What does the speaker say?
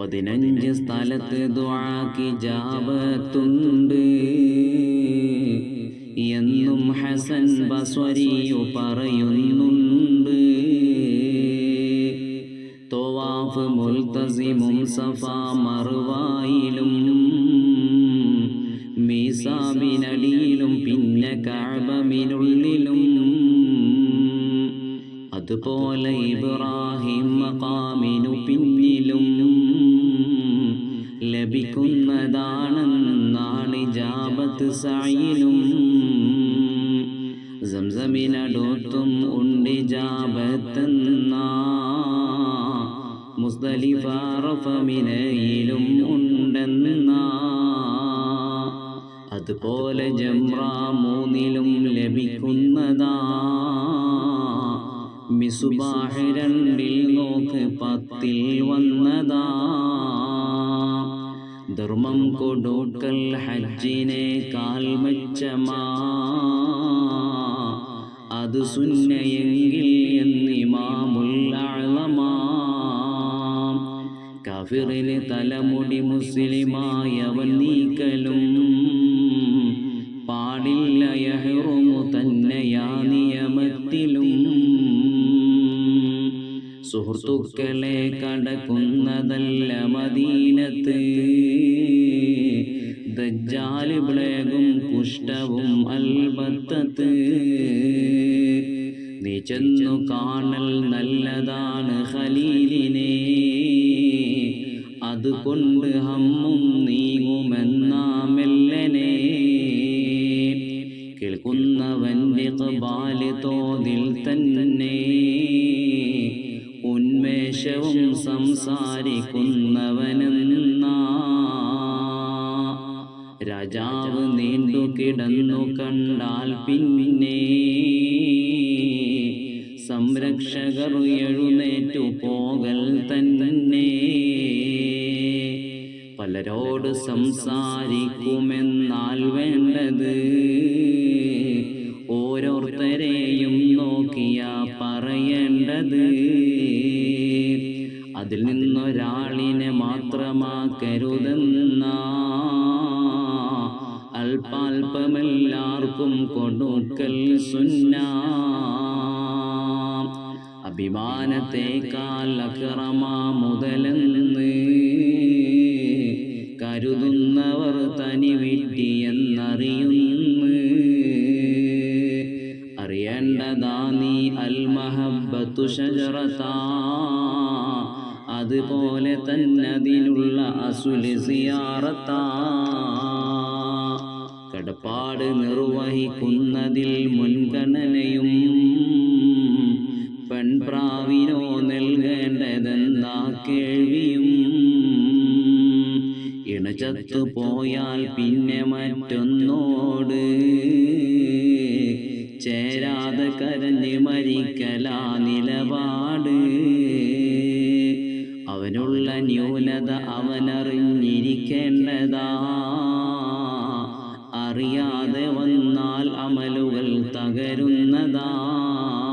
പതിനഞ്ച് സ്ഥലത്ത് ദ്വാക്കി ജാവത്തുണ്ട് എന്നും ഹസൻ ബസ്വരിയു പറയുന്നുണ്ട്. തോവാഫ് മുൽത്തസിമും സഫ മറുവായിലും മീസാമിനടിയിലും പിന്നെ കാബമിനുള്ളിലും അതുപോലെ ഇബ്രാഹിം മഖാമിനു പിന്നിലും ലഭിക്കുന്നതാണെന്നാണ് ജാബത്ത് സായിലും സംസമിനടുത്തും ഉണ്ട് ജാബത്തെന്ന മുസ്തലിഫാറഫമിനയിലും ഉണ്ടെന്ന. അതുപോലെ ജംറ മൂന്നിലും ലഭിക്കുന്നതാ. മിസുബാഹ് രണ്ടിൽ നോക്ക് പത്തിൽ വന്നതാ. ധർമ്മം കൊടുക്കൽ ഹജ്ജിനെ കാൽമച്ചമാ. അത് സുന്നയെങ്കിൽ എന്നിമാമുല്ലമാ കഫിറിന് തലമുടി മുസ്ലിമായവൻ നീക്കലും. പാടില്ല യഹ്റുമു തന്നെയാ നിയമത്തിലും. സുഹൃത്തുക്കളെ കടക്കുന്നതല്ല മദീനത്ത്. കുഷ്ടവും അൽബത്തത്ത്. നീ ചെന്നു കാണൽ നല്ലതാണ് ഖലീലിനെ. അതുകൊണ്ട് ഹമ്മും നീങ്ങുമെന്നാമെല്ലനെ. കേൾക്കുന്നവന്റെ കബാൽ തോതിൽ തന്നെ. ഉന്മേഷവും സംസാരിക്കുന്നവനെന്ന. രാജാവ് നീണ്ടു കിടന്നു കണ്ടാൽ പിന്നെ സംരക്ഷകർ എഴുന്നേറ്റു പോകൽ തന്നെ. പലരോട് സംസാരിക്കുമെന്നാൽ വേണ്ടത് ഓരോരുത്തരെയും നോക്കിയാ പറയേണ്ടത്. അതിൽ നിന്നൊരാളിനെ മാത്രമാക്കരുതെന്ന അല്പാൽപമെല്ലാവർക്കും കൊടുക്കൽ സുന്ന. അഭിമാനത്തേക്കാൽ അക്രമാ മുതലെന്ന് കരുതുന്നവർ തനി വിട്ടിയെന്നറിയുന്നു അറിയേണ്ടതാ നീ അൽ മഹബത്തു ഷജറത്താ അതുപോലെ തന്നെ അതിനുള്ള അസുലി സിയാറത്താ. കടപ്പാട് നിർവഹിക്കുന്നതിൽ മുൻഗണനയും പെൺപ്രാവിനോ നൽകേണ്ടതെന്നാ കേൾവിയും. ഇണചത്തു പോയാൽ പിന്നെ മറ്റൊന്നോട് ചേരാതെ കരഞ്ഞ് മരിക്കലാ നിലപാട്. അവനുള്ള ന്യൂനത അവനറിഞ്ഞിരിക്കേണ്ടതാ. അറിയാതെ വന്നാൽ അമലുകൾ തകരുന്നതാ.